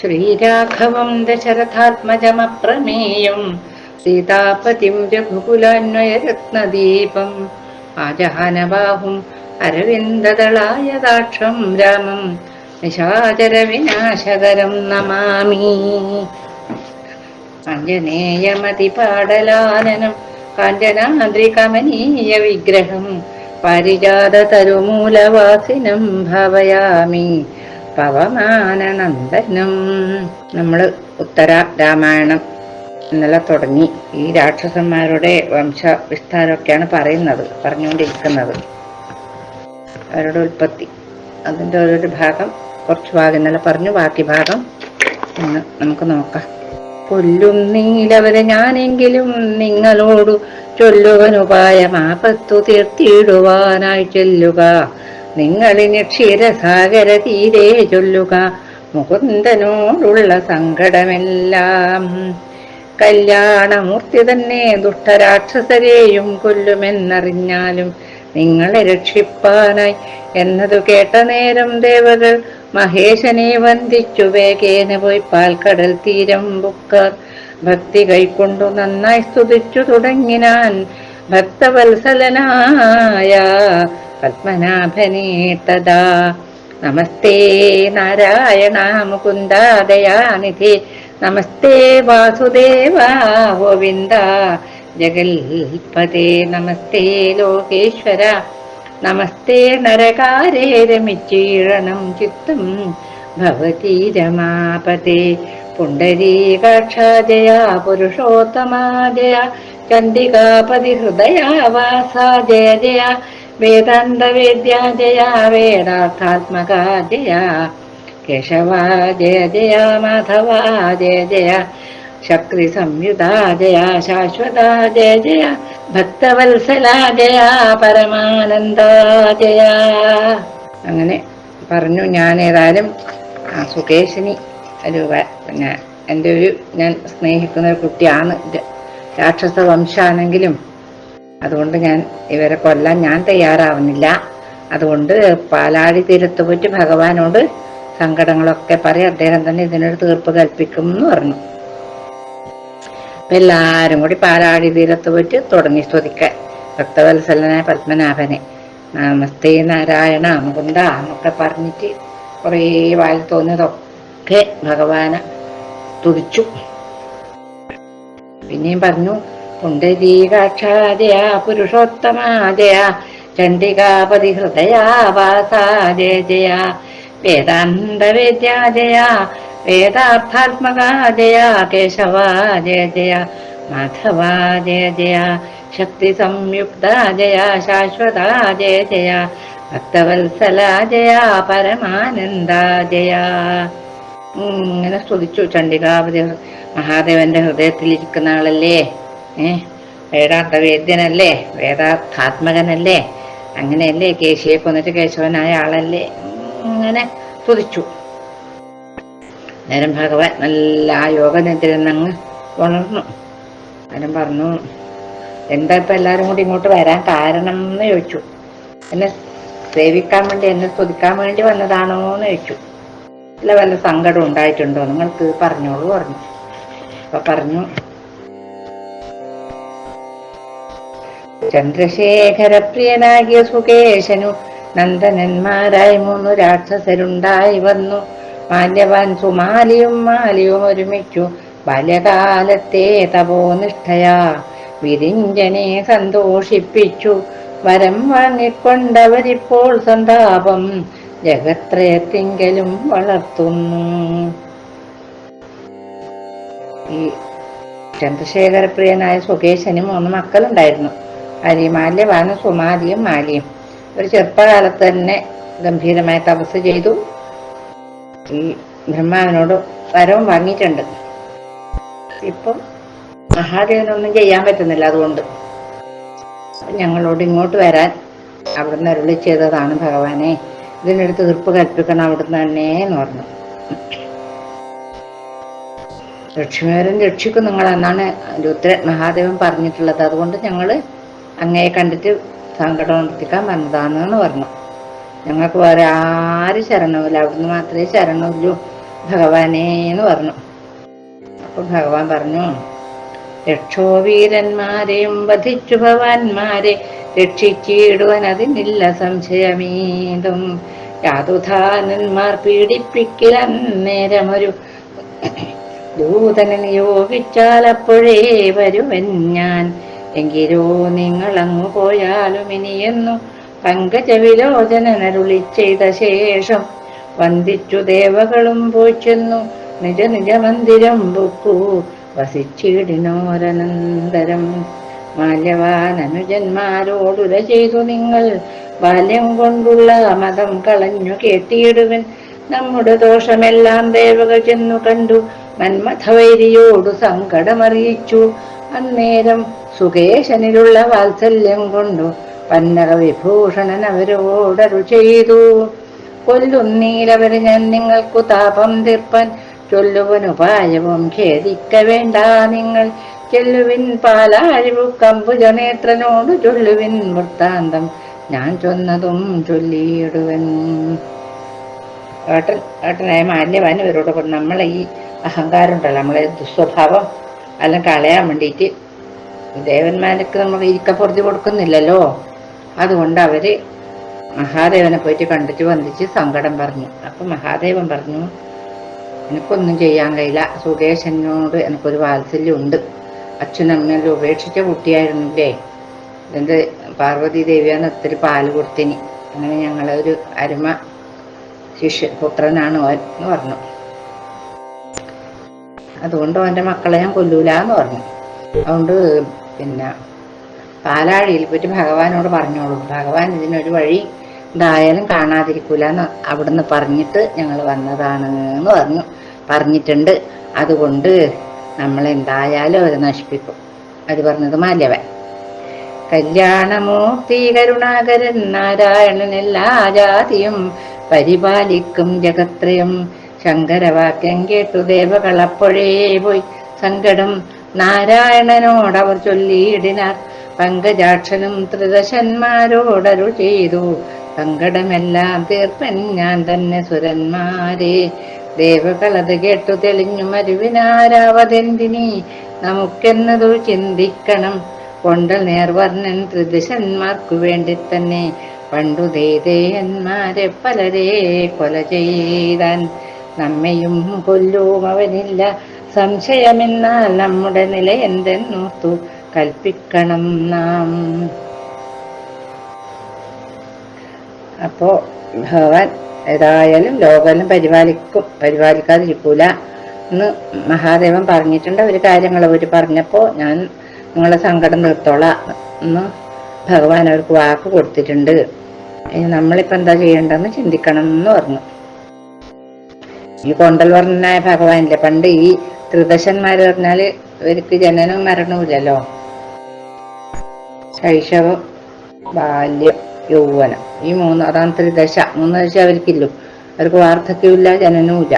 ശ്രീരാഘവം ദശരഥാത്മജമപ്രമേയം. സീതാപതിം രഘുകുലാന്വയരത്നദീപം. ആജഹാനബാഹും അരവിന്ദദളായതാക്ഷം രാമം. നിശാചരവിനാശകരം നമാമി. അഞ്ജനേയമതിപാടലാനനം കാഞ്ചനാദ്രികമനീയ വിഗ്രഹം. പാരിജാതതരുമൂലവാസിനം ഭാവയാമി. പവമാനനന്ദനം. നമ്മൾ ഉത്തര രാമായണം ഇന്നലെ തുടങ്ങി. ഈ രാക്ഷസന്മാരുടെ വംശ വിസ്താരമൊക്കെയാണ് പറയുന്നത് പറഞ്ഞുകൊണ്ടിരിക്കുന്നത്. അവരുടെ ഉൽപ്പത്തി. അതിന്റെ ഓരോരു ഭാഗം കുറച്ച് ഭാഗം ഇന്നലെ പറഞ്ഞു ബാക്കി ഭാഗം ഇന്ന് നമുക്ക് നോക്കാം. കൊല്ലും നീലവരെ ഞാനെങ്കിലും നിങ്ങളോടു ചൊല്ലുവനുപായം ആപത്തു തീർത്തിയിടുവാനായി ചെല്ലുക. നിങ്ങളിനി ക്ഷീരസാഗര തീരെ ചൊല്ലുക. മുകുന്ദനോടുള്ള സങ്കടമെല്ലാം. കല്യാണമൂർത്തി തന്നെ ദുഷ്ടരാക്ഷസരെയും കൊല്ലുമെന്നറിഞ്ഞാലും നിങ്ങളെ രക്ഷിപ്പാനായി എന്നതു കേട്ട നേരം ദേവകൾ മഹേശനെ വന്ദിച്ചു. വേഗേന പോയി പാൽക്കടൽ തീരം ബുക്കാർ. ഭക്തി കൈക്കൊണ്ടു നന്നായി സ്തുതിച്ചു തുടങ്ങിനാൻ ഭക്തവത്സലനായ പത്മനാഭനെ തഥാ നമസ്തേ നാരായണ മുകുന്ദ ദയാനിധി. നമസ്തേ വാസുദേവ ഗോവിന്ദ. ജഗൽപതേ നമസ്തേ ലോകേശ്വര. നമസ്തേ നരകാരേ രമിച്ചീഴണം ചിത്തം. ഭവതി രമാപതേ. പുണ്ടരീകാക്ഷാജയ പുരുഷോത്തമാജയ ചണ്ഡികാപതി ഹൃദയാവാസ ജയ ജയ. ജയ വേദാർത്ഥാത്മക ജയ. കേശവ ജയ ജയ മാധവ ജയ ജയ. ശക്തി സംയുത ജയ ശാശ്വത ജയ ജയ. ഭക്തവത്സല ജയ പരമാനന്ദ ജയ. അങ്ങനെ പറഞ്ഞു ഞാൻ ഏതായാലും സുകേശിനി ഒരു പിന്നെ എന്റെ ഒരു ഞാൻ സ്നേഹിക്കുന്ന ഒരു കുട്ടിയാണ്. രാക്ഷസ വംശാണെങ്കിലും അതുകൊണ്ട് ഞാൻ ഇവരെ കൊല്ലാൻ ഞാൻ തയ്യാറാവുന്നില്ല. അതുകൊണ്ട് പാലാഴി തീരത്ത് പോയിട്ട് ഭഗവാനോട് സങ്കടങ്ങളൊക്കെ പറയും. അദ്ദേഹം തന്നെ ഇതിനൊരു തീർപ്പ് കൽപ്പിക്കും എന്ന് പറഞ്ഞു. അപ്പൊ എല്ലാരും കൂടി പാലാഴി തീരത്ത് പോയിട്ട് തുടങ്ങി സ്തുതിക്കാൻ. ഭക്തവത്സലനായ പത്മനാഭനെ. നമസ്തേ നാരായണ മുകുണ്ട എന്നൊക്കെ പറഞ്ഞിട്ട് കുറേ വായിൽ തോന്നിയതൊക്കെ ഭഗവാനെ സ്തുതിച്ചു. പിന്നെയും പറഞ്ഞു പുണ്ടരീകാക്ഷാജയ പുരുഷോത്തമാദയ ചണ്ഡികാപതി ഹൃദയാവാസ ജയ വേദാർത്ഥാത്മകാദയാ കേശവാദേജയാ മാധവാദേജയാ ജയ ശക്തി സംയുക്താദയാ ശാശ്വതാദേജയാ ശാശ്വത ജയ ജയ ഭക്തവത്സല ജയ പരമാനന്ദ ജയ ഉം, ഇങ്ങനെ സ്തുതിച്ചു ചണ്ഡികാപതി മഹാദേവന്റെ ഹൃദയത്തിലിരിക്കുന്ന ആളല്ലേ? ഏ? വേദാന്ത വേദ്യനല്ലേ വേദാർത്ഥാത്മകനല്ലേ അങ്ങനെയല്ലേ കേശിയെ കൊന്നിട്ട് കേശവനായ ആളല്ലേ? അങ്ങനെ തുതിച്ചു. നേരം ഭഗവാൻ നല്ല ആ യോഗനിദ്രന്നങ്ങ് ഉണർന്നു. നേരം പറഞ്ഞു എന്താ ഇപ്പൊ എല്ലാരും കൂടി ഇങ്ങോട്ട് വരാൻ കാരണം എന്ന് ചോദിച്ചു. എന്നെ സേവിക്കാൻ വേണ്ടി എന്നെ സ്തുതിക്കാൻ വേണ്ടി വന്നതാണോ എന്ന് ചോദിച്ചു. ഇല്ല വല്ല സങ്കടം ഉണ്ടായിട്ടുണ്ടോ? നിങ്ങൾക്ക് പറഞ്ഞോളൂ പറഞ്ഞു. അപ്പൊ പറഞ്ഞു ചന്ദ്രശേഖരപ്രിയനാകിയ സുകേശനു നന്ദനന്മാരായി മൂന്നു രാക്ഷസരുണ്ടായി വന്നു. മാല്യവാൻ സുമാലിയും മാലിയും ഒരുമിച്ചു. ബാല്യകാലത്തെ തപോനിഷ്ഠയാ. വിരിഞ്ചനെ സന്തോഷിപ്പിച്ചു. വരം വാങ്ങിക്കൊണ്ടവരിപ്പോൾ സന്താപം ജഗത്രയത്തിങ്കലും വളർത്തുന്നു. ഈ ചന്ദ്രശേഖരപ്രിയനായ സുകേശനും മൂന്ന് മക്കളുണ്ടായിരുന്നു. ഹരിമാല്യവാനും സുമാലിയും മാലിയും. ഒരു ചെറുപ്പകാലത്ത് തന്നെ ഗംഭീരമായ തപസ് ചെയ്തു. ഈ ബ്രഹ്മാവിനോട് വരവും വാങ്ങിയിട്ടുണ്ട്. ഇപ്പം മഹാദേവനൊന്നും ചെയ്യാൻ പറ്റുന്നില്ല അതുകൊണ്ട്. ഞങ്ങളോട് ഇങ്ങോട്ട് വരാൻ അവിടുന്ന് അരുളി ചെയ്തതാണ് ഭഗവാനെ. ഇതിനൊരു തീർപ്പ് കൽപ്പിക്കണം അവിടുന്ന് തന്നെ എന്ന് പറഞ്ഞു. ലക്ഷ്മിവരൻ രക്ഷിക്കും നിങ്ങൾ എന്നാണ് രുദ്രൻ മഹാദേവൻ പറഞ്ഞിട്ടുള്ളത്. അതുകൊണ്ട് ഞങ്ങൾ അങ്ങയെ കണ്ടിട്ട് സങ്കടം ഉണർത്തിക്കാൻ വന്നതാണെന്ന് പറഞ്ഞു ഞങ്ങൾക്ക് വേറെ ആരും ശരണവുമില്ല. അവിടുന്ന് മാത്രമേ ശരണവുള്ളൂ ഭഗവാനേ എന്ന് പറഞ്ഞു. അപ്പൊ ഭഗവാൻ പറഞ്ഞു രക്ഷോവീരന്മാരെയും വധിച്ചു ഭവാന്മാരെ രക്ഷിച്ചിടുവാൻ അതിനില്ല സംശയമീതും യാതുധാനന്മാർ പീഡിപ്പിക്കൽ ദൂതനെ നിയോഗിച്ചാൽ അപ്പോഴേ വരുവൻ ഞാൻ എങ്കിലോ നിങ്ങൾ അങ്ങു പോയാലും ഇനിയെന്നു പങ്കജവിലോചനരുളി ചെയ്ത ശേഷം വന്ദിച്ചു ദേവകളും പോയിച്ചെന്നു നിജ നിജ മന്ദിരം പൊക്കൂ. വസിച്ചിടിനോരനന്തരം മാല്യവാനനുജന്മാരോടുര ചെയ്തു നിങ്ങൾ. ബാല്യം കൊണ്ടുള്ള മതം കളഞ്ഞു കേട്ടിയിടുവൻ. നമ്മുടെ ദോഷമെല്ലാം ദേവകൾ ചെന്നു കണ്ടു. മന്മഥവൈരിയോടു സങ്കടമറിയിച്ചു. അന്നേരം സുകേശനിലുള്ള വാത്സല്യം കൊണ്ടു പന്നക വിഭൂഷണൻ അവരോടരു ചെയ്തു. കൊല്ലുന്നീലവര് ഞാൻ നിങ്ങൾക്കു താപം തീർപ്പൻ ചൊല്ലുവനുപായവും ഖേദിക്ക വേണ്ട നിങ്ങൾ. ചെല്ലുവിൻ പാലാഴിവു കമ്പുജനേത്രനോട് ചൊല്ലുവിൻ വൃത്താന്തം ഞാൻ ചൊന്നതും ചൊല്ലിയിടുവൻ. ഏട്ടൻ ഏട്ടനായ മാന്യവാൻ ഇവരോട് നമ്മളെ ഈ അഹങ്കാരം ഉണ്ടല്ലോ നമ്മളെ ദുസ്വഭാവം എല്ലാം കളയാൻ വേണ്ടിയിട്ട്. ദേവന്മാർക്ക് നമ്മൾ ഇരിക്കപ്പുറത്ത് കൊടുക്കുന്നില്ലല്ലോ. അതുകൊണ്ട് അവർ മഹാദേവനെ പോയിട്ട് കണ്ടിട്ട് വന്നിച്ച് സങ്കടം പറഞ്ഞു. അപ്പൊ മഹാദേവൻ പറഞ്ഞു എനിക്കൊന്നും ചെയ്യാൻ കഴിയില്ല. സുകേശനോട് എനിക്കൊരു വാത്സല്യം ഉണ്ട് അച്ഛനമ്മയെല്ലാം ഉപേക്ഷിച്ച കുട്ടിയായിരുന്നില്ലേ. എന്ത് പാർവതി ദേവിയാണ് ഒത്തിരി പാൽ കൊടുത്തിനി അങ്ങനെ ഞങ്ങളെ ഒരു അരുമ ശിഷ്യ പുത്രനാണ് എന്ന് പറഞ്ഞു. അതുകൊണ്ട് അവന്റെ മക്കളെ ഞാൻ കൊല്ലൂല എന്ന് പറഞ്ഞു. അതുകൊണ്ട് പിന്നെ പാലാഴിയിൽ പോയിട്ട് ഭഗവാനോട് പറഞ്ഞോളൂ. ഭഗവാൻ ഇതിനൊരു വഴി എന്തായാലും കാണാതിരിക്കൂല എന്ന് അവിടുന്ന് പറഞ്ഞിട്ട് ഞങ്ങൾ വന്നതാണ് എന്ന് പറഞ്ഞു. പറഞ്ഞിട്ടുണ്ട്. അതുകൊണ്ട് നമ്മൾ എന്തായാലും അവരെ നശിപ്പിക്കും. അത് പറഞ്ഞത് മാല്യവൻ. കല്യാണമൂർത്തി കരുണാകരൻ നാരായണൻ എല്ലാ ജാതിയും പരിപാലിക്കും ജഗത്രയം ശങ്കരവാക്യം കേട്ടു ദേവകളപ്പോഴേ പോയി. സങ്കടം നാരായണനോടവർ ചൊല്ലിയിടിനാർ. പങ്കജാക്ഷനും ത്രിദശന്മാരോടരു ചെയ്തു. സങ്കടമെല്ലാം തീർപ്പൻ ഞാൻ തന്നെ സുരന്മാരെ. ദേവകളത് കേട്ടു തെളിഞ്ഞു മരുവിനാരാവതെന്തിനി? നമുക്കെന്നതു ചിന്തിക്കണം. കൊണ്ടൽ നേർവർണൻ ത്രിദിശന്മാർക്കു വേണ്ടി തന്നെ പണ്ടു ദേദേയന്മാരെ പലരെ കൊല ചെയ്താൻ നമ്മയും കൊല്ലും അവനില്ല. സംശയമെന്നാൽ നമ്മുടെ നില എന്തെന്നോർത്തു കൽപ്പിക്കണം നാം. അപ്പോ ഭഗവാൻ ഏതായാലും ലോകമെല്ലാം പരിപാലിക്കും പരിപാലിക്കാതിരിക്കൂല എന്ന് മഹാദേവൻ പറഞ്ഞിട്ടുണ്ട്. ഒരു കാര്യങ്ങൾ അവർ പറഞ്ഞപ്പോൾ ഞാൻ നിങ്ങളെ സങ്കടം നിർത്തോളാം എന്ന് ഭഗവാൻ അവർക്ക് വാക്ക് കൊടുത്തിട്ടുണ്ട്. ഇനി നമ്മളിപ്പോ എന്താ ചെയ്യേണ്ടതെന്ന് ചിന്തിക്കണം എന്ന് പറഞ്ഞു. ഈ കൊണ്ടൽ വർണനായ ഭഗവാനില്ലേ? പണ്ട് ഈ ത്രിദശന്മാര് പറഞ്ഞാൽ ഇവർക്ക് ജനനവും മരണവും ഇല്ലല്ലോ ശൈശവം ബാല്യം യൗവനം. ഈ മൂന്ന് അതാണ് ത്രിദശ മൂന്ന് ദശ അവർക്കില്ലോ. അവർക്ക് വാർദ്ധക്യമില്ല ജനനവുമില്ല.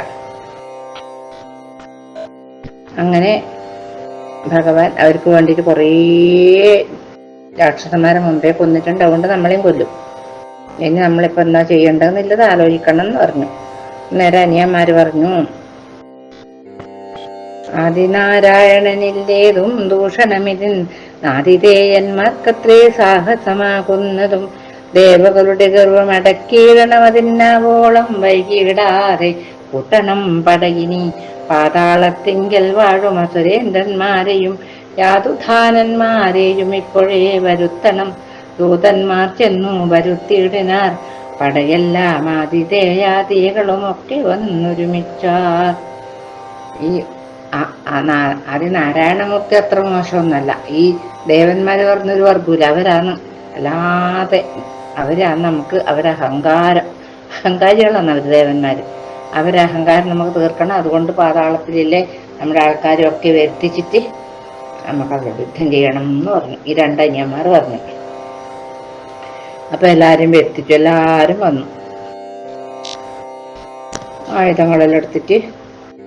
അങ്ങനെ ഭഗവാൻ അവർക്ക് വേണ്ടിയിട്ട് കുറേ രാക്ഷസന്മാരെ മുമ്പേ കൊന്നിട്ടുണ്ട്. അതുകൊണ്ട് നമ്മളെയും കൊല്ലും. ഇനി നമ്മളിപ്പോ എന്താ ചെയ്യേണ്ടതെന്നുള്ളത് ആലോചിക്കണം എന്ന് പറഞ്ഞു. നേരെ അനിയന്മാര് പറഞ്ഞു ആദിനാരായണനില്ലേതും ദൂഷണമിതിൻ നാദിതേയന്മാർക്കത്രേ സാഹസമാകുന്നതും ദേവകളുടെ ഗർവം അടക്കിയിടണം അതിനാവോളം വൈകിടാതെ കൂട്ടണം പടയിനി പാതാളത്തിങ്കൽ വാഴും അസുരേന്ദ്രന്മാരെയും യാതുധാനന്മാരെയും ഇപ്പോഴേ വരുത്തണം. ദൂതന്മാർ ചെന്നു വരുത്തിയിടിനാർ. പടയെല്ലാം ഒക്കെ വന്നൊരുമിച്ചാർ ഈ ആ- നാരായണമൊക്കെ നാ- ആദ്യ നാരായണമൂർത്തി അത്ര മോശമൊന്നല്ല. ഈ ദേവന്മാര് പറഞ്ഞൊരു വർഗൂല. അവരാണ് അല്ലാതെ അവരാണ് നമുക്ക് അവരഹങ്കാരം അഹങ്കാരം. അഹങ്കാരികളാണ് അവർ ദേവന്മാര്. അവരെ അഹങ്കാരം നമുക്ക് തീർക്കണം. അതുകൊണ്ട് പാതാളത്തിലില്ലേ നമ്മുടെ ആൾക്കാരൊക്കെ വരുത്തിച്ചിട്ട് നമുക്ക് അവരോട് യുദ്ധം ചെയ്യണം എന്ന് പറഞ്ഞു. ഈ രണ്ടനിയന്മാർ പറഞ്ഞു. അപ്പൊ എല്ലാരും വരുത്തിച്ചു എല്ലാരും വന്നു. ആയുധങ്ങളെല്ലാം എടുത്തിട്ട്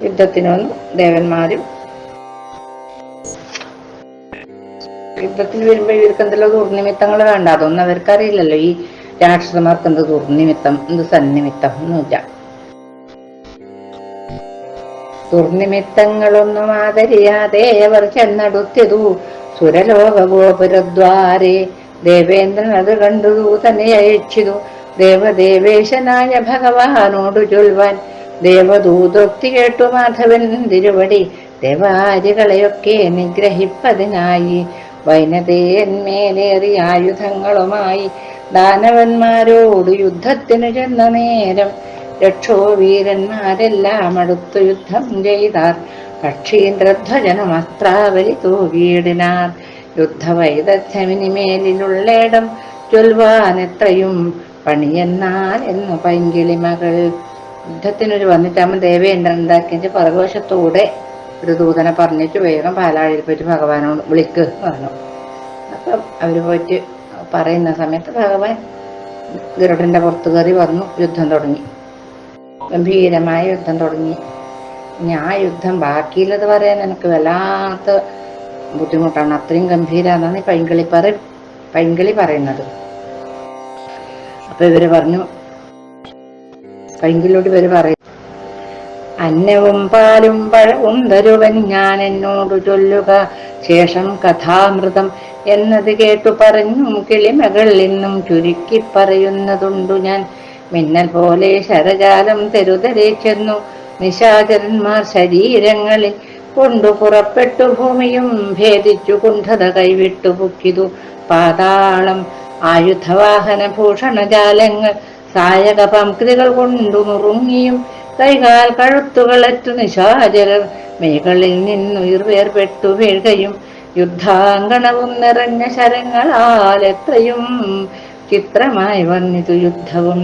യുദ്ധത്തിന് വന്നു. ദേവന്മാരും. യുദ്ധത്തിന് വരുമ്പോ ഇവർക്ക് എന്തെല്ലാം ദുർനിമിത്തങ്ങൾ വേണ്ട. അതൊന്നും അവർക്കറിയില്ലല്ലോ. ഈ രാക്ഷസന്മാർക്ക് എന്ത് ദുർനിമിത്തം എന്ത് സന്നിമിത്തം ഒന്നുമില്ല. ദുർനിമിത്തങ്ങളൊന്നും ആദരിയാതെ അവർ ചെന്നടുത്തിതു. സുരലോകഗോപുരദ്വാരെ ദേവേന്ദ്രൻ അത് കണ്ടു തന്നെ അയച്ചിതു. ദേവദേവേശനായ ഭഗവാനോടു ചൊൽവാൻ ദേവദൂതോക്തി കേട്ടു മാധവൻ തിരുവടി. ദേവാരികളെയൊക്കെ നിഗ്രഹിപ്പതിനായി. വൈനതേന്മേലേറിയ ആയുധങ്ങളുമായി ദാനവന്മാരോട് യുദ്ധത്തിനു ചെന്ന നേരം രക്ഷോ വീരന്മാരെല്ലാം അടുത്തു യുദ്ധം ചെയ്താർ. പക്ഷീന്ദ്രധ്വജനം അത്രാവലി തൂകിയിടിനാർ യുദ്ധവൈദഗ്ധ്യമിനിമേലിലുള്ളേടം ചൊൽവാൻ എത്രയും പണിയെന്നാൽ എന്നു പൈങ്കിളി മകൾ. യുദ്ധത്തിനൊരു വന്നിട്ടാകുമ്പോൾ ദേവേന്ദ്രൻ ഉണ്ടാക്കിയ പറഘോഷത്തോടെ ഒരു ദൂതനെ പറഞ്ഞിട്ട് വേഗം പാലാഴിയിൽ പോയിട്ട് ഭഗവാനോട് വിളിക്ക് പറഞ്ഞു. അപ്പം അവർ പോയിട്ട് പറയുന്ന സമയത്ത് ഭഗവാൻ ഗരുഡന്റെ പുറത്തു കയറി വന്നു. യുദ്ധം തുടങ്ങി. ഗംഭീരമായ യുദ്ധം തുടങ്ങി. ഇനി ആ യുദ്ധം ബാക്കിയുള്ളത് പറയാൻ എനിക്ക് വല്ലാത്ത ബുദ്ധിമുട്ടാണ്. അത്രയും ഗംഭീരാന്നാണ് ഈ പൈങ്കിളി പറ പൈങ്കിളി പറയുന്നത്. അപ്പൊ ഇവർ പറഞ്ഞു പൈങ്കിളിയോട് ഇവർ പറയും അന്നവും പാലും പഴവും തരുവൻ ഞാൻ എന്നോട് ചൊല്ലുക. ശേഷം കഥാമൃതം എന്നത് കേട്ടു പറഞ്ഞു. കിളിമകൾ ഇന്നും ചുരുക്കി പറയുന്നതുണ്ടു ഞാൻ. മിന്നൽ പോലെ ശരജാലം തെരുതരെ ചെന്നു. നിശാചരന്മാർ ശരീരങ്ങളിൽ കൊണ്ടു പുറപ്പെട്ടു ഭൂമിയും ഭേദിച്ചു കുണ്ഠത കൈവിട്ടു പൊക്കിതു. പാതാളം ആയുധവാഹന ഭൂഷണജാലങ്ങൾ സായക പംക്തികൾ കൊണ്ടു നുറുങ്ങിയും കൈകാൽ കഴുത്തുകളറ്റു നിശാചരർ. മേകളിൽ വേർപെട്ടു വീഴുകയും യുദ്ധാങ്കണവും നിറഞ്ഞ ശരങ്ങളാൽ എത്രയും ചിത്രമായി വന്നിതു യുദ്ധവും.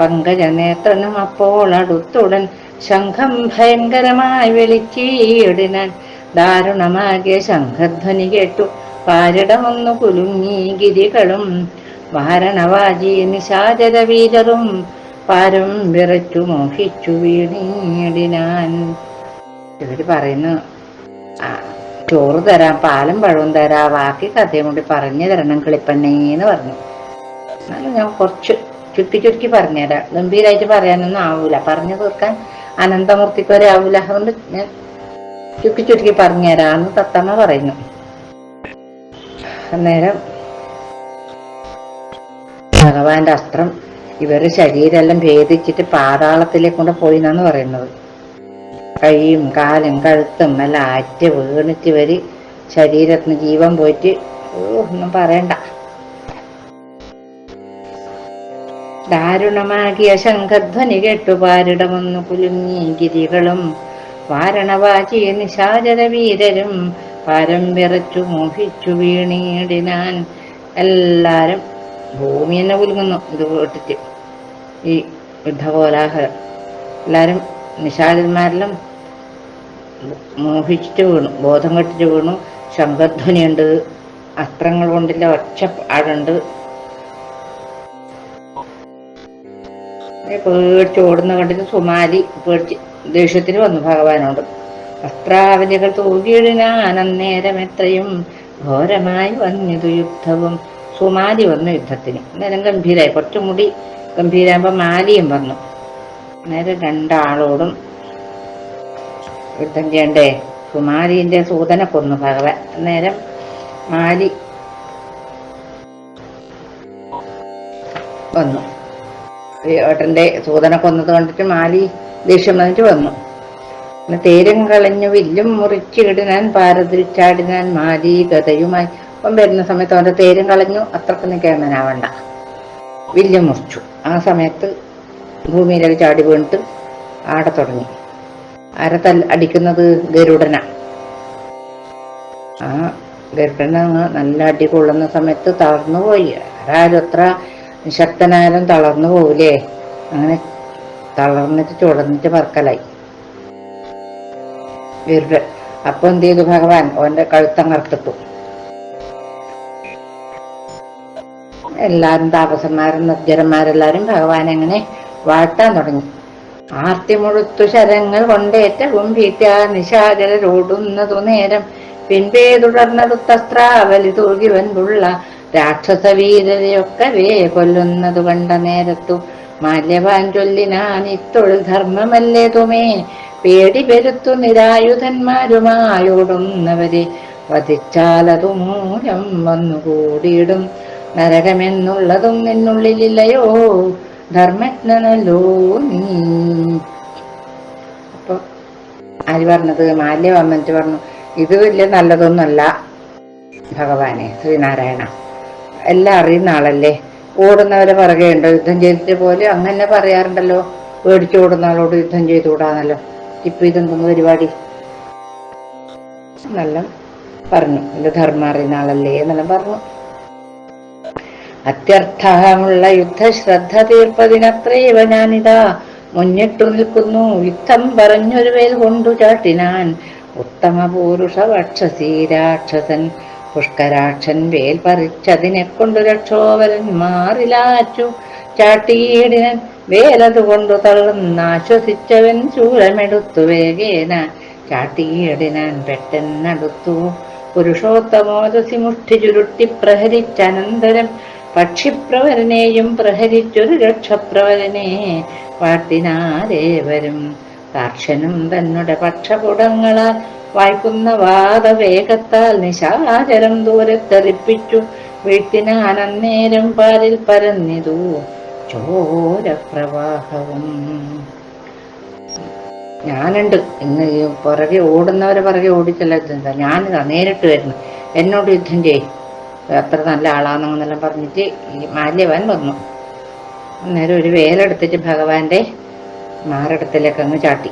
പങ്കജനേത്രനും അപ്പോൾ അടുത്തുടൻ ശംഖം ഭയങ്കരമായി വെളിച്ചീടിനാൻ ദാരുണമാകിയ ശംഖധ്വനി കേട്ടു. പാരിടമൊന്നു കുലുങ്ങി ഗിരികളും വാരണവാജി നിശാചര വീരറും പാരം വിറച്ചു മോഹിച്ചു വീണിടിനാൻ. ഇവർ പറയുന്നു "ആ, ചോറ് തരാം പാലും പഴവും തരാം ബാക്കി കഥയും കൂടി പറഞ്ഞു തരണം കിളിപ്പണ്ണേന്ന് പറഞ്ഞു. എന്നാലും ഞാൻ കുറച്ച് ചുരുക്കി ചുരുക്കി പറഞ്ഞുതരാം. ഗംഭീരായിട്ട് പറയാനൊന്നും ആവൂല. പറഞ്ഞു തീർക്കാൻ അനന്തമൂർത്തിക്ക് വരെ ആവൂല അതുകൊണ്ട് ഞാൻ ചുരുക്കി ചുരുക്കി പറഞ്ഞുതരാന്ന് തത്തമ്മ പറയുന്നു. അന്നേരം ഭഗവാന്റെ അസ്ത്രം ഇവരുടെ ശരീരമെല്ലാം ഭേദിച്ചിട്ട് പാതാളത്തിലേക്ക് കൊണ്ട് പോയി എന്നാണ് പറയുന്നത്. കൈയും കാലും കഴുത്തും എല്ലാം ആറ്റ് വീണിട്ട് ഇവർ ശരീരത്തിന് ജീവൻ പോയിട്ട് ഒന്നും പറയണ്ട. ദാരുണമാകിയ ശംഖധ്വനി കെട്ടുപാരിടമൊന്നു കുലുങ്ങി ഗിരികളും വാരണവാചി നിശാചര വീരരും പാരം വിറച്ചു മോഹിച്ചു വീണീടിനാൻ എല്ലാരും ഭൂമി തന്നെ കുലുങ്ങുന്നു. ഇത് കേട്ടിട്ട് ഈ യുദ്ധകോലാഹലം. എല്ലാരും നിശാചന്മാരെല്ലാം മോഹിച്ചിട്ട് വീണു ബോധം കെട്ടിട്ട് വീണു. ശംഖധ്വനിയുണ്ട്. അസ്ത്രങ്ങൾ കൊണ്ടില്ല ഒച്ച ആടുണ്ട് പേടിച്ച് ഓടുന്ന കണ്ടിട്ട് സുമാലി പേടിച്ച് ദേഷ്യത്തിന് വന്നു ഭഗവാനോട്. വസ്ത്രാവലികൾ തൂകിയിടിനാനന്നേരം എത്രയും ഘോരമായി വന്നിതു യുദ്ധവും. സുമാലി വന്നു യുദ്ധത്തിന്. അന്നേരം ഗംഭീരായി. കുറച്ചും കൂടി ഗംഭീരാകുമ്പോ മാലിയും വന്നു. അന്നേരം രണ്ടാളോടും യുദ്ധം ചെയ്യണ്ടേ? സുമാലിന്റെ സൂതനെ കൊന്നു ഭഗവാൻ. അന്നേരം മാലി വന്നു. ഏട്ടന്റെ സൂതനെ കൊന്നത് കണ്ടിട്ട് മാലി ദേഷ്യം വന്നിട്ട് വന്നു. പിന്നെ തേരും കളഞ്ഞു വില്ലും മുറിച്ചിടിനാൻ പാരതിരിച്ചാടിനാൻ മാലി ഗതയുമായി. അപ്പം വരുന്ന സമയത്ത് അവന്റെ തേരും കളഞ്ഞു. അത്രയ്ക്ക് കേമനാവണ്ട വില്ലും മുറിച്ചു. ആ സമയത്ത് ഭൂമിയിലേക്ക് ചാടി വീണിട്ട് ആടെ തുടങ്ങി. തല്ല അടിക്കുന്നത് ഗരുഡന. ആ ഗരുഡന നല്ല അടി കൊള്ളുന്ന സമയത്ത് തളർന്നു പോയി ആരാലും എത്ര നിശക്തനായാലും തളർന്നു പോവില്ലേ അങ്ങനെ തളർന്നിട്ട് ചുടന്നിട്ട് പറക്കലായി. ഗരുഡൻ അപ്പൊ എന്ത് ചെയ്തു ഭഗവാൻ? ഓന്റെ കഴുത്തം കറുത്തിട്ടു എല്ലാരും താപസന്മാരും നിർജരന്മാരെല്ലാരും ഭഗവാൻ എങ്ങനെ വാഴ്ത്താൻ തുടങ്ങി. ആർത്തി മുഴുത്തു ശരങ്ങൾ കൊണ്ടേറ്റവും ഭീറ്റ നിശാചരോടുന്നതു നേരം പിൻപേ തുടർന്നെടുത്തസ്ത്രാവലി തൂകിവൻ പുള്ള രാക്ഷസ വീരരെയൊക്കെ വേ കൊല്ലുന്നതു കണ്ട നേരത്തു ഇത്തൊഴിൽ ധർമ്മമല്ലേ തുമേ? പേടി പെരുത്തു നിരായുധന്മാരുമായോടുന്നവരെ വധിച്ചാലതു മൂലം വന്നുകൂടിയിടും. നരകമെന്നുള്ളതും നിന്നുള്ളിലില്ലയോ? ധർമ്മജ്ഞനല്ലോ നീ. അപ്പൊ ആര് പറഞ്ഞത്? മാല്യ പറഞ്ഞു ഇത് വലിയ നല്ലതൊന്നുമല്ല ഭഗവാനെ ശ്രീനാരായണ. എല്ലാം അറിയുന്ന ആളല്ലേ? ഓടുന്നവരെ പറയുകയുണ്ടോ യുദ്ധം ചെയ്തിട്ട് പോലെ അങ്ങനെ പറയാറുണ്ടല്ലോ. പേടിച്ചു ഓടുന്ന ആളോട് യുദ്ധം ചെയ്തുകൂടാന്നല്ലോ. ഇപ്പൊ ഇതെന്തെന്ന് പരിപാടി? നല്ല പറഞ്ഞു. എന്റെ ധർമ്മം അറിയുന്ന ആളല്ലേ എന്നെല്ലാം പറഞ്ഞു. അത്യർത്ഥമുള്ള യുദ്ധശ്രദ്ധ തീർപ്പതിനത്രയവ ഞാനിതാ. മുന്നിട്ടു നിൽക്കുന്നു. യുദ്ധം പറഞ്ഞൊരു വേൽ കൊണ്ടു ചാട്ടിനാൻ. ഉത്തമ പൂരുഷ രാക്ഷസൻ പുഷ്കരാക്ഷൻ വേൽ പറിച്ചതിനെ കൊണ്ടു രക്ഷോവരൻ മാറിലാച്ചു ചാട്ടിയിടിനൻ വേലതുകൊണ്ടു തള്ളുന്നാശ്വസിച്ചവൻ ചൂരമെടുത്തു വേഗേന. ചാട്ടിയിടിനൻ പെട്ടെന്നടുത്തു പുരുഷോത്തമോദസി മുഷ്ടി ചുരുട്ടി പ്രഹരിച്ചനന്തരം പക്ഷിപ്രവരനെയും പ്രഹരിച്ചൊരു രക്ഷപ്രവരനെ വാട്ടിനാരേവരും കാർഷനും തന്നെ പക്ഷപുടങ്ങളാൽ വായിക്കുന്ന വാദവേഗത്താൽ നിശാചരം ദൂരത്തെറിപ്പിച്ചു വീട്ടിനാൻ അന്നേരം പാലിൽ പരന്നിതു. ചോരപ്രവാഹവും. ഞാനുണ്ട്. ഇന്ന് പുറകെ ഓടുന്നവരെ പുറകെ ഓടിച്ചല്ല യുദ്ധം ഞാനിതാ നേരിട്ട് വരുന്നു. എന്നോട് യുദ്ധം ചെയ്യും. അത്ര നല്ല ആളാണെന്നെല്ലാം പറഞ്ഞിട്ട് ഈ മാല്യവൻ വന്നു. അന്നേരം ഒരു വേലെടുത്തിട്ട് ഭഗവാന്റെ മാറിടത്തിലേക്ക് അങ്ങ് ചാട്ടി.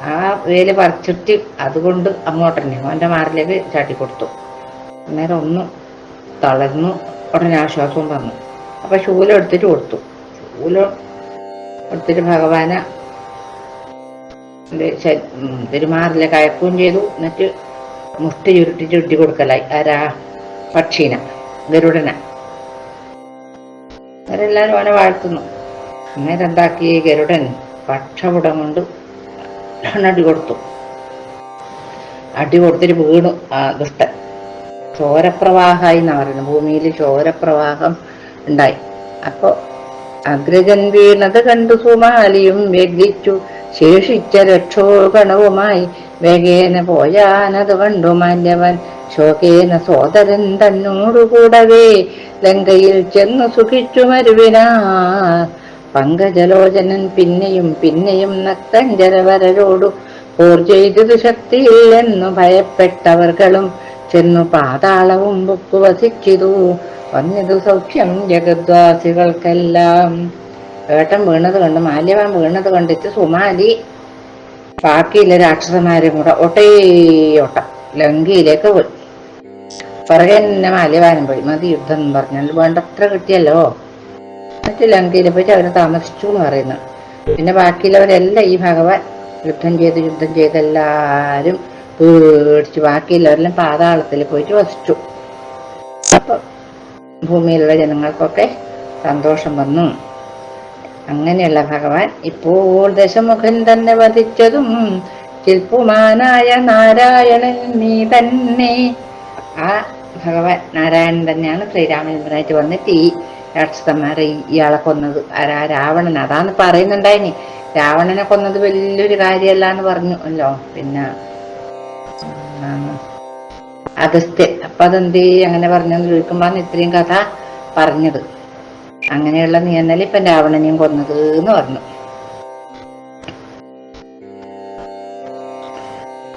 ആ വേൽ പറിച്ചിട്ട് അതുകൊണ്ട് അങ്ങോട്ട് തന്നെ. അവന്റെ മാറിലേക്ക് ചാട്ടി കൊടുത്തു. അന്നേരം ഒന്ന് തളർന്നു. ഉടനെ ആശ്വാസവും വന്നു. അപ്പൊ ശൂലം എടുത്തിട്ട് കൊടുത്തു. ശൂലം എടുത്തിട്ട് ഭഗവാനെ തിരുമാറിലേക്ക് അയക്കുകയും ചെയ്തു. എന്നിട്ട് മുഷ്ടി ചുരുട്ടി ചുരുട്ടി കൊടുക്കലായി. ആരാ പക്ഷീന ഗരുഡന. അവരെല്ലാരും അവനെ വാഴ്ത്തുന്നു. അന്നേരം എന്താക്കി ഗരുഡൻ? പക്ഷപുടം കൊണ്ട് അടി കൊടുത്തു. അടി കൊടുത്തിട്ട് വീണു ആ ദുഷ്ടൻ. ചോരപ്രവാഹമായി എന്നാ പറയുന്നത് ഭൂമിയിൽ ചോരപ്രവാഹം ഉണ്ടായി. അപ്പൊ അഗ്രജൻ വീണത് കണ്ടു സുമാലിയും വെഗിച്ചു ശേഷിച്ച രക്ഷോഗണവുമായി വേഗേന പോയാനത് കണ്ടു മാന്യവൻ. ശോകേന സോദരൻ തന്നോടുകൂടവേ ലങ്കയിൽ ചെന്നു സുഖിച്ചു മരുവിനാ. പങ്കജലോചനൻ പിന്നെയും പിന്നെയും നക്തഞ്ചരവരരോടു പോർ ചെയ്തത് ശക്തിയില്ലെന്നു ഭയപ്പെട്ടവർകളും ചെന്നു പാതാളവും ബുക്കു വസിച്ചിതു. വന്നിതു സൗഖ്യം ജഗദ്വാസികൾക്കെല്ലാം. ഏട്ടൻ വീണത് കണ്ട് മാല്യവാൻ വീണത് കണ്ടിട്ട് സുമാലി. ബാക്കിയില്ല രാക്ഷസന്മാരും കൂടെ ഒട്ടേയോട്ടം ലങ്കയിലേക്ക് പോയി. പിറകെ തന്നെ പോയി. മതി യുദ്ധം പറഞ്ഞാൽ വേണ്ടത്ര കിട്ടിയല്ലോ. എന്നിട്ട് ലങ്കയിൽ പോയിട്ട് അവർ താമസിച്ചു എന്ന് പറയുന്നു. പിന്നെ ബാക്കിയുള്ളവരെല്ലാം ഈ ഭഗവാൻ യുദ്ധം ചെയ്ത് യുദ്ധം ചെയ്ത് എല്ലാവരും പേടിച്ചു. ബാക്കിയുള്ളവരെല്ലാം പാതാളത്തിൽ പോയിട്ട് വസിച്ചു. അപ്പൊ ഭൂമിയിലുള്ള ജനങ്ങൾക്കൊക്കെ സന്തോഷം വന്നു. അങ്ങനെയുള്ള ഭഗവാൻ ഇപ്പോൾ ദശമുഖൻ തന്നെ വധിച്ചതും ശില്പുമാനായ നാരായണൻ നീ തന്നെ. ആ ഭഗവാൻ നാരായണൻ തന്നെയാണ് ശ്രീരാമചന്ദ്രനായിട്ട് വന്നിട്ട് ഈ രാക്ഷസന്മാരെ ഇയാളെ കൊന്നത്. ആരാ രാവണൻ? അതാന്ന് പറയുന്നുണ്ടായിനി രാവണനെ കൊന്നത് വലിയൊരു കാര്യമല്ല എന്ന് പറഞ്ഞു. അല്ലോ? പിന്നെ അഗസ്ത്യൻ അപ്പൊ അതെന്തേ? അങ്ങനെ പറഞ്ഞെന്ന് ചോദിക്കുമ്പോഴാണ് ഇത്രയും കഥ പറഞ്ഞത്. അങ്ങനെയുള്ള നീ ഇപ്പൊ രാവണനെയും കൊന്നത് എന്ന് പറഞ്ഞു.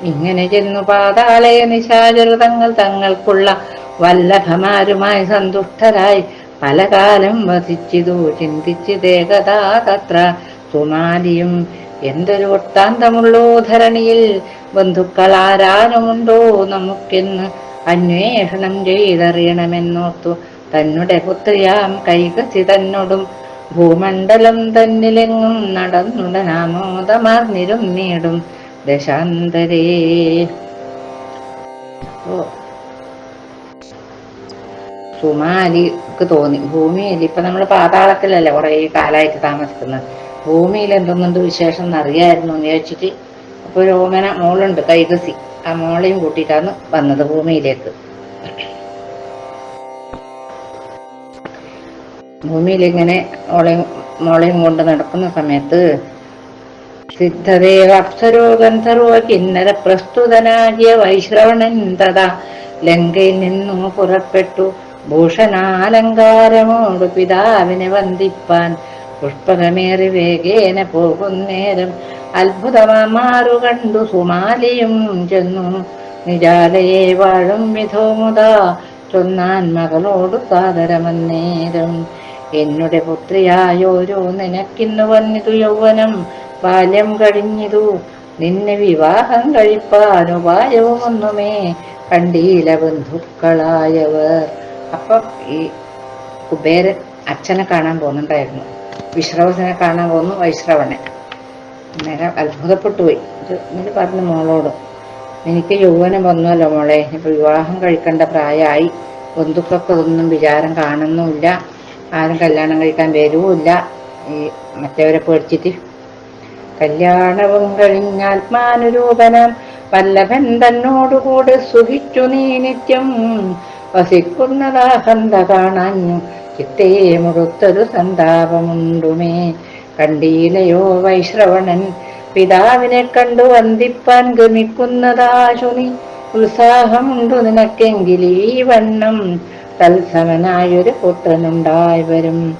ഇങ്ങനെ ചെന്നു പാതാളയ നിശാചരതങ്ങൾ തങ്ങൾക്കുള്ള വല്ലഭമാരുമായി സന്തുഷ്ടരായി. പല കാലം വസിച്ചിതു ചിന്തിച്ച് ദേഹതാ തത്ര സുമാലിയും എന്തൊരു വൃത്താന്തമുള്ളോ ധരണിയിൽ ബന്ധുക്കൾ ആരാനുമുണ്ടോ നമുക്കെന്ന് അന്വേഷണം ചെയ്തറിയണമെന്നോർത്തു. തന്നെ പുത്രിയാം കൈകസി തന്നോടും. ഭൂമണ്ഡലം തന്നിലെങ്ങും നടന്നുടനാമോദമാർന്നിരും നേടും. ദശാന്തരേ. ഓ. സുമാലിക്ക് തോന്നി. ഭൂമിയിൽ ഇപ്പൊ നമ്മൾ പാതാളത്തിലല്ലേ കുറെ കാലമായിട്ട് താമസിക്കുന്നത്. ഭൂമിയിൽ എന്തൊന്നുണ്ട് വിശേഷം എന്നറിയായിരുന്നു എന്ന് ചോദിച്ചിട്ട് അപ്പൊ രോമന മോളുണ്ട് കൈകസി. ആ മോളെയും കൂട്ടിയിട്ടാണ് വന്നത് ഭൂമിയിലേക്ക്. ഭൂമിയിൽ ഇങ്ങനെ മോളെയും മോളെയും കൊണ്ട് നടക്കുന്ന സമയത്ത് സിദ്ധദേവ അപ്സരോ ഗന്ധർവ കിന്നര പ്രസ്തുതനാകിയ വൈശ്രവണൻ തഥാ ലങ്കയിൽ നിന്നും പുറപ്പെട്ടു. ഭൂഷണാലങ്കാരമോടു പിതാവിനെ വന്ദിപ്പാൻ പുഷ്പകമേറി വേഗേന പോകുന്നേരം അത്ഭുതമാറു കണ്ടു സുമാലിയും ചെന്നു. നിജാലയെ വാഴും വിധോമുത ചൊന്നാൻ മകളോടു സാദരമന്നേരം. എന്നുടെ പുത്രിയായോരോ നിനക്കിന്നു വന്നിതു യൗവനം. ബാല്യം കഴിഞ്ഞിതു. നിന്നെ വിവാഹം കഴിപ്പാനുപായവുമൊന്നുമേ. കണ്ടീല ബന്ധുക്കളായവർ. അപ്പം ഈ കുബേരൻ അച്ഛനെ കാണാൻ പോകുന്നുണ്ടായിരുന്നു. വിശ്രവസനെ കാണാൻ പോകുന്നു വൈശ്രവണൻ അന്നേരം അത്ഭുതപ്പെട്ടു പോയി. ഇത് എന്നിട്ട് പറഞ്ഞു മോളോട് എനിക്ക് യൗവനം വന്നല്ലോ മോളെ. ഇപ്പൊ വിവാഹം കഴിക്കേണ്ട പ്രായമായി. ബന്ധുക്കൾക്ക് ഒന്നും വിചാരം കാണുന്നുമില്ല. ആരും കല്യാണം കഴിക്കാൻ വരുമില്ല ഈ മറ്റവരെ പേടിച്ചിട്ട്. കല്യാണവും കഴിഞ്ഞാത്മാനുരൂപനം വല്ലഭൻ തന്നോടുകൂടെ സുഖിച്ചു നീ നിത്യം. വസിക്കുന്നതാഹന്ത കാണാഞ്ഞു ചിത്തേ മുഴുത്തൊരു സന്താപമുണ്ടുമേ. കണ്ടീലയോ വൈശ്രവണൻ പിതാവിനെ കണ്ടു വന്ദിപ്പാൻ ഗമിക്കുന്നതാ ശുനി. ഉത്സാഹമുണ്ടു നിനക്കെങ്കിൽ ഈ വണ്ണം. തത്സമനായൊരു പുത്രനുണ്ടായി വരും.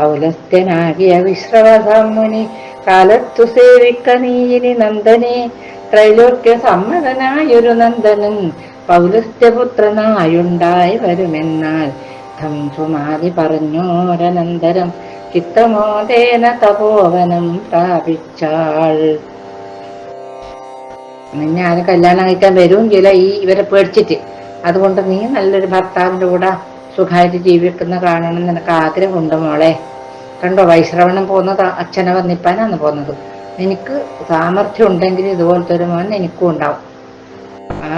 ഔലസ്ത്യനാകിയ വിശ്രവസമുനി കാലത്തു സേവിക്ക നീയിനി നന്ദനെ. ത്രൈലോക്യ സമ്മതനായൊരു നന്ദനൻ പൗലസ്ത്യപുത്രനായുണ്ടായി വരുമെന്നാൽ ധംസുമാതി പറഞ്ഞോരനന്തരം ചിത്തമോദേന തപോവനം പ്രാപിച്ചാൾ. നിന്നെ ആരും കല്യാണം കഴിക്കാൻ വരും ചില ഈ ഇവരെ പേടിച്ചിട്ട്. അതുകൊണ്ട് നീ നല്ലൊരു ഭർത്താവിന്റെ കൂടെ സുഖമായിട്ട് ജീവിക്കുന്ന കാണണം നിനക്ക് ആഗ്രഹമുണ്ട് മോളെ. കണ്ടോ വൈശ്രവണം പോകുന്നത് അച്ഛനെ വന്നിപ്പാനാണ് പോകുന്നത്. എനിക്ക് സാമർഥ്യം ഉണ്ടെങ്കിൽ ഇതുപോലത്തെ ഒരു മോൻ എനിക്കും ഉണ്ടാവും. ആ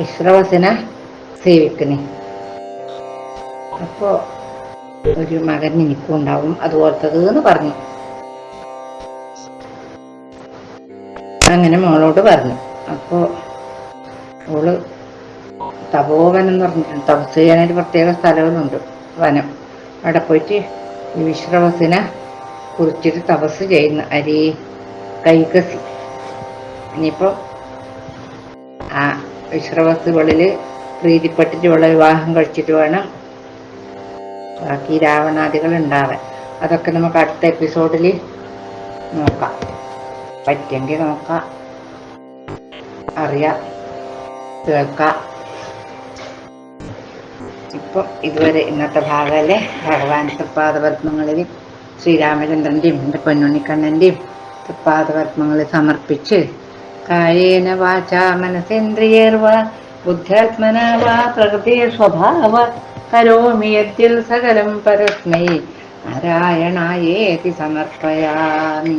വിശ്രവസിനെ സേവിക്കണേ. അപ്പോ ഒരു മകൻ എനിക്കും ഉണ്ടാവും അതുപോലത്തത് എന്ന് പറഞ്ഞു. അങ്ങനെ മോളോട് പറഞ്ഞു. അപ്പോ ഓൾ തപോവനം എന്ന് പറഞ്ഞു. തപസ് ചെയ്യാനൊരു പ്രത്യേക സ്ഥലങ്ങളുണ്ട് വനം. അവിടെ പോയിട്ട് ഈ വിശ്രവസിനെ കുറിച്ചിട്ട് തപസ് ചെയ്യുന്ന അരി കൈകസി ഇനിയിപ്പോ ആ വിശ്രവസുകളിൽ പ്രീതിപ്പെട്ടിട്ടുള്ള വിവാഹം കഴിച്ചിട്ട് വേണം ബാക്കി രാവണാദികൾ ഉണ്ടാവാൻ അതൊക്കെ നമുക്ക് അടുത്ത എപ്പിസോഡിൽ നോക്കാം. പറ്റിയെങ്കിൽ നോക്കാം. അറിയാം. കേൾക്കാം. ഇപ്പം ഇതുവരെ ഇന്നത്തെ ഭാഗമല്ലേ? ഭഗവാൻ തൃപ്പാദപത്മങ്ങളിൽ ശ്രീരാമചന്ദ്രന്റെയും എന്റെ പൊന്നുണ്ണിക്കണ്ണന്റെയും തൃപ്പാദപത്മങ്ങളിൽ സമർപ്പിച്ച് കായേന വാച മനസേന്ദ്രിയേർവ ബുദ്ധ്യാത്മന വാ പ്രകൃതി സ്വഭാവ കരോമി യത്തിൽ സകലം പരസ്മൈ നാരായണായേതി സമർപ്പയാമി